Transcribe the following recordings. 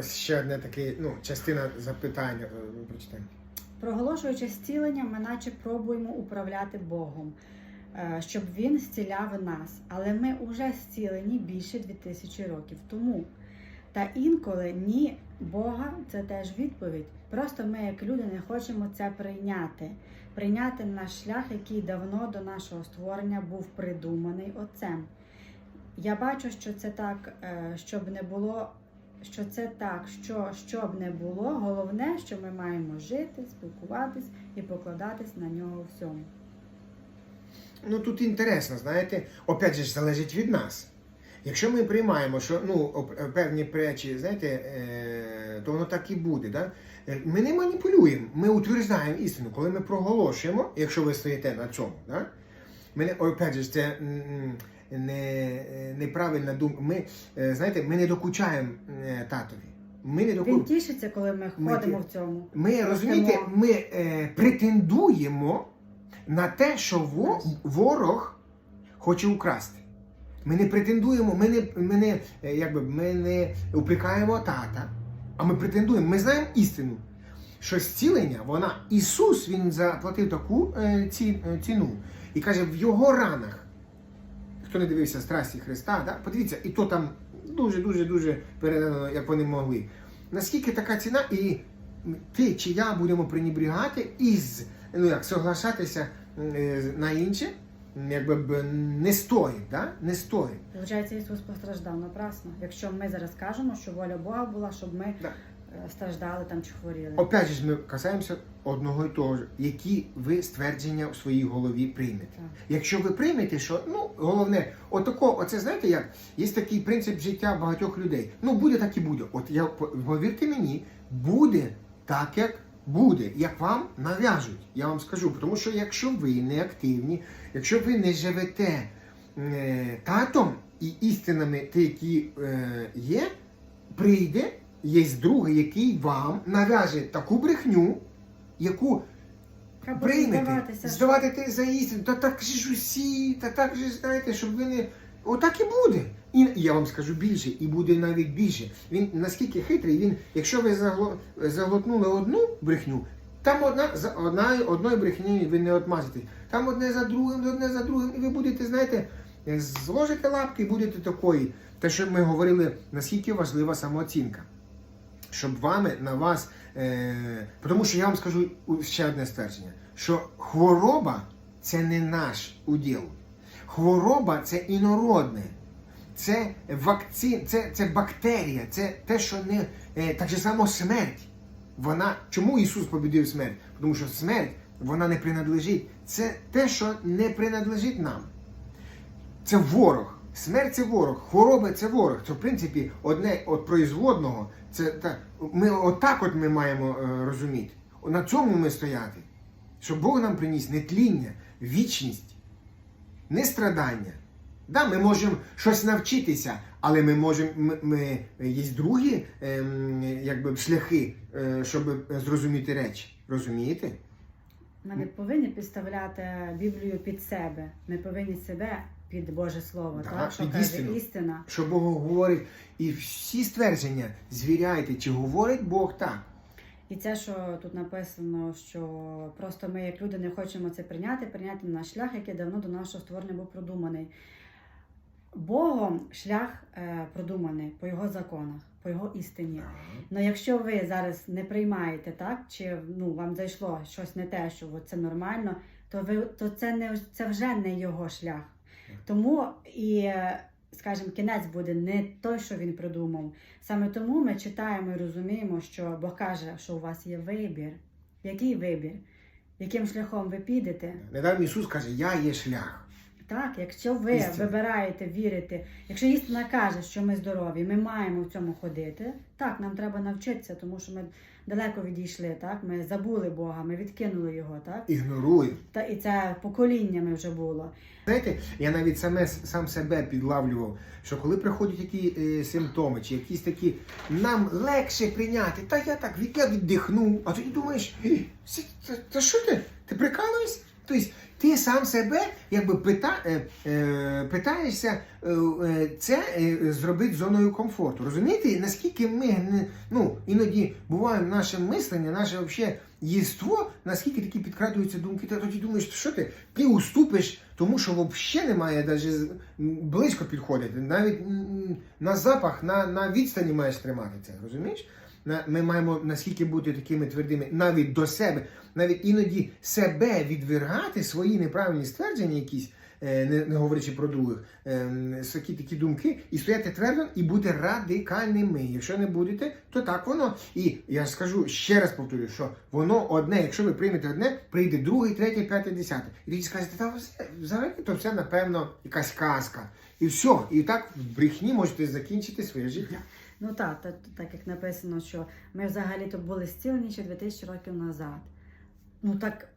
ось ще одне таке, ну, частина запитання. е, Прочитаємо. Проголошуючи зцілення, ми наче пробуємо управляти Богом, е, щоб він зціляв нас. Але ми вже зцілені більше 2000 років тому. Та інколи ні Бога це теж відповідь. Просто ми, як люди, не хочемо це прийняти. Прийняти наш шлях, який давно до нашого створення був придуманий Отцем. Я бачу, що це так, е, щоб не було що це так, що щоб не було, головне, що ми маємо жити, спілкуватись і покладатись на нього всьому. Ну тут інтересно, знаєте, опять же залежить від нас. Якщо ми приймаємо, що ну, певні речі, знаєте, е, то воно так і буде. Да? Е, Ми не маніпулюємо, ми утверджуємо істину, коли ми проголошуємо, якщо ви стоїте на цьому. Да? Ми опять же, це не, неправильна думка. Ми, е, знаєте, ми не докучаємо е, татові. Ми не Він тішиться, коли ми Ми ходимо ті- в цьому. Ми розумієте, ми е, претендуємо на те, що во, ворог хоче украсти. Ми не претендуємо, ми не, ми не, е, якби, ми не упрекаємо тата, а ми претендуємо. Ми знаємо істину, що зцілення, вона, Ісус Він заплатив таку е, ці, е, ціну. І каже, в його ранах, хто не дивився страсті Христа, да? подивіться, і то там дуже-дуже дуже передано, як вони могли. Наскільки така ціна, і ти чи я будемо пренебрігати із, ну як, соглашатися е, на інше, якби б не стоїть, да? не стоїть. Виходить, Ісус постраждав напрасно. Якщо ми зараз кажемо, що воля Бога була, щоб ми Да. Страждали там чи хворіли. Опять же, ми касаємося одного і того ж, які ви ствердження в своїй голові приймете. Так. Якщо ви приймете, що ну головне, отако, оце знаєте як? Є такий принцип життя багатьох людей. Ну буде так і буде. От я повірте мені, буде так, як буде, як вам нав'яжуть. Я вам скажу, тому що якщо ви не активні, якщо ви не живете е, татом і істинами, ті, які е, є, прийде є другий, який вам нав'яже таку брехню, яку Треба здаватися. здавати те за істину, та так же ж усі, та так же знаєте, щоб ви не. Отак і буде. І я вам скажу більше, і буде навіть більше. Він наскільки хитрий, він, якщо ви загло- заглотнули одну брехню, там одна за одна, одної брехні ви не отмазите. Там одне за другим, одне за другим, і ви будете, знаєте, зложите лапки і будете такої. Те, що ми говорили, наскільки важлива самооцінка щоб вами на вас. Е, тому що я вам скажу ще одне ствердження: що хвороба це не наш уділ. Хвороба це інородне, це вакцин, це, це бактерія, це те, що не е, так же само смерть. Вона чому Ісус побідив смерть? Тому що смерть вона не принадлежить. Це те, що не принадлежить нам. Це ворог. Смерть це ворог, хвороба це ворог. Це в принципі одне від производного. Це та ми отак от ми маємо е, розуміти. На цьому ми стояти. Щоб Бог нам приніс не тління, вічність, не страдання. Да, ми можемо щось навчитися, але ми можемо ми, ми є другі ем, якби, шляхи, е, щоб зрозуміти речі. Розумієте? Ми не повинні підставляти Біблію під себе. Ми повинні себе під Боже Слово, Да, так? Що під каже істину. істина. Що Бог говорить, і всі ствердження звіряйте, чи говорить Бог так. І це, що тут написано, що просто ми, як люди, не хочемо це прийняти, прийняти наш шлях, який давно до нашого створення був продуманий. Богом шлях е, продуманий по його законах, по його істині. Ну якщо ви зараз не приймаєте так, чи ну вам зайшло щось не те, що це нормально, то ви то це не це вже не його шлях. Тому і скажімо, кінець буде не той, що він придумав. Саме тому ми читаємо і розуміємо, що Бог каже, що у вас є вибір. Який вибір? Яким шляхом ви підете? Недавно Ісус каже, я є шлях. Так, якщо ви Істина. вибираєте вірити, якщо істина каже, що ми здорові, ми маємо в цьому ходити. Так, нам треба навчитися, тому що ми далеко відійшли. Так, ми забули Бога, ми відкинули його. Так, Ігнорує. та і це поколіннями вже було. Знаєте, я навіть саме сам себе підлавлював, що коли приходять які е, симптоми, чи якісь такі, нам легше прийняти, та я так від- я віддихну, а тоді думаєш, «Е, це, це, це що ти? Ти прикалуєшся? Сам себе якби пита, е, е, питаєшся е, це зробити зоною комфорту. Розумієте, наскільки ми ну, іноді буває наше мислення, наше вообще єство, наскільки такі підкрадуються думки, ти тоді думаєш, що ти, ти уступиш, тому що взагалі немає м, близько підходити. Навіть на запах, на, на відстані маєш тримати це, розумієш? Ми маємо наскільки бути такими твердими навіть до себе, навіть іноді себе відвергати свої неправильні ствердження, якісь, е, не, говорячи про других, е, такі такі думки, і стояти твердо і бути радикальними. Якщо не будете, то так воно. І я скажу ще раз повторю, що воно одне, якщо ви приймете одне, прийде друге, третє, п'яте, десяте. І тоді скажете, та взагалі то все, напевно, якась казка. І все. І так в брехні можете закінчити своє життя. Ну так, та- так як написано, що ми взагалі-то були зцілені ще 2000 років назад. Ну так,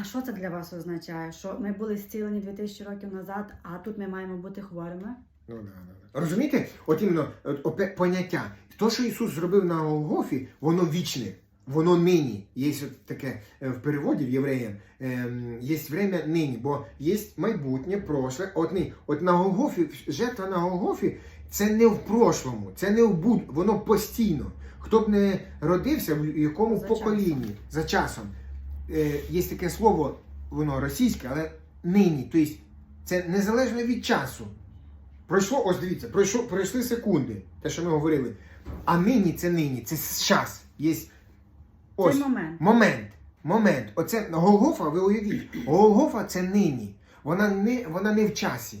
а що це для вас означає? Що ми були зцілені 2000 років назад, а тут ми маємо бути хворими? Ну, да, да, да. Розумієте, от іменно от, поняття. То, що Ісус зробив на Голгофі, воно вічне, воно нині. Є таке е, в переводі в євреям, ем, є время нині, бо є майбутнє, прошле. От, ні, от на Голгофі, жертва на Голгофі, це не в прошлому, це не в буд, воно постійно. Хто б не родився, в якому За поколінні, за часом. Е, є таке слово, воно російське, але нині. Тобто це незалежно від часу. Пройшло, ось дивіться, пройшло, пройшли секунди, те, що ми говорили. А нині це нині, це час. Є ось Цей момент. момент. Момент. Оце Голгофа, ви уявіть, Голгофа це нині. Вона не, вона не в часі.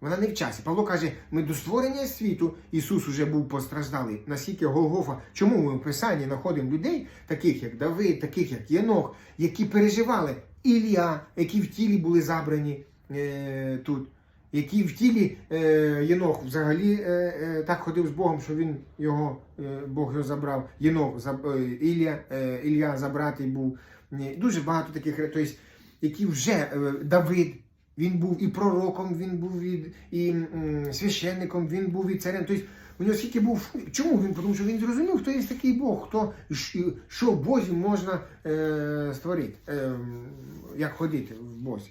Вона не в часі. Павло каже, ми до створення світу Ісус уже був постраждалий. Наскільки Голгофа, чому ми в Писанні знаходимо людей, таких як Давид, таких як Єнох, які переживали Ілля, які в тілі були забрані е, тут, які в тілі е, Єнох взагалі е, е, так ходив з Богом, що він його, е, Бог його забрав. Єнох, заб, е, Ілля, е, Ілля забратий був. Дуже багато таких тобто, які вже е, Давид. Він був і пророком, він був і, і м, священником, він був і царем. Тобто у нього скільки був. Чому він? Тому що він зрозумів, хто є такий Бог, хто що в Бозі можна е, створити, е, як ходити в Бозі.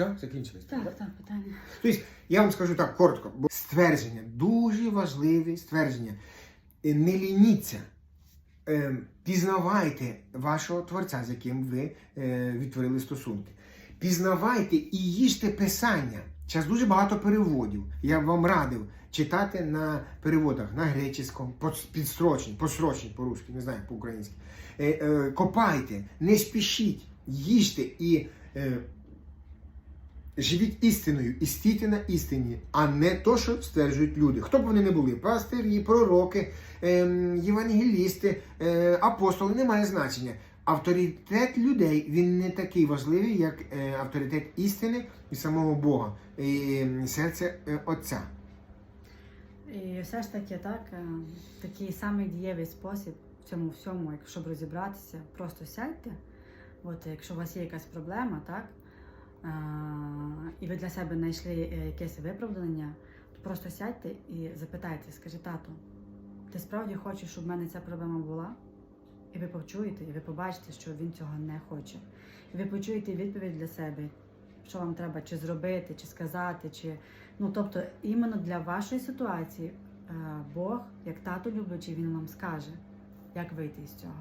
Все, закінчилось. Так, так, питання. Тобто, я вам скажу так коротко, бо ствердження, дуже важливе ствердження. Е, Не лініться. Е, Пізнавайте вашого Творця, з яким ви е, відтворили стосунки. Пізнавайте і їжте писання. Зараз дуже багато переводів. Я б вам радив читати на переводах на греческому, підстрочні, построчні по-русски, не знаю, по-українськи. Копайте, не спішіть, їжте і живіть істиною і на істині, а не то, що стверджують люди. Хто б вони не були? Пастирі, пророки, ем, євангелісти, е, апостоли, не має значення. Авторитет людей він не такий важливий, як е, авторитет істини і самого Бога, і ем, серця е, Отця. І все ж таки, так, такий самий дієвий спосіб в цьому всьому, щоб розібратися, просто сядьте. От якщо у вас є якась проблема, так, і ви для себе знайшли е, якесь виправдання, то просто сядьте і запитайте, скажи, тату, ти справді хочеш, щоб в мене ця проблема була? І ви почуєте, і ви побачите, що він цього не хоче. І ви почуєте відповідь для себе, що вам треба чи зробити, чи сказати, чи ну тобто, іменно для вашої ситуації е, Бог, як тато люблячий, він вам скаже, як вийти з цього.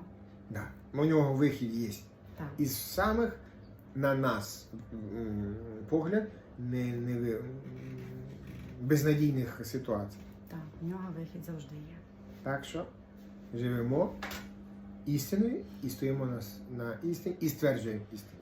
Да. У нього вихід є. Так. Із самих на нас погляд не, не безнадійних ситуацій. Так, в нього вихід завжди є. Так що живемо істиною і стоїмо на, на істині і стверджуємо істину.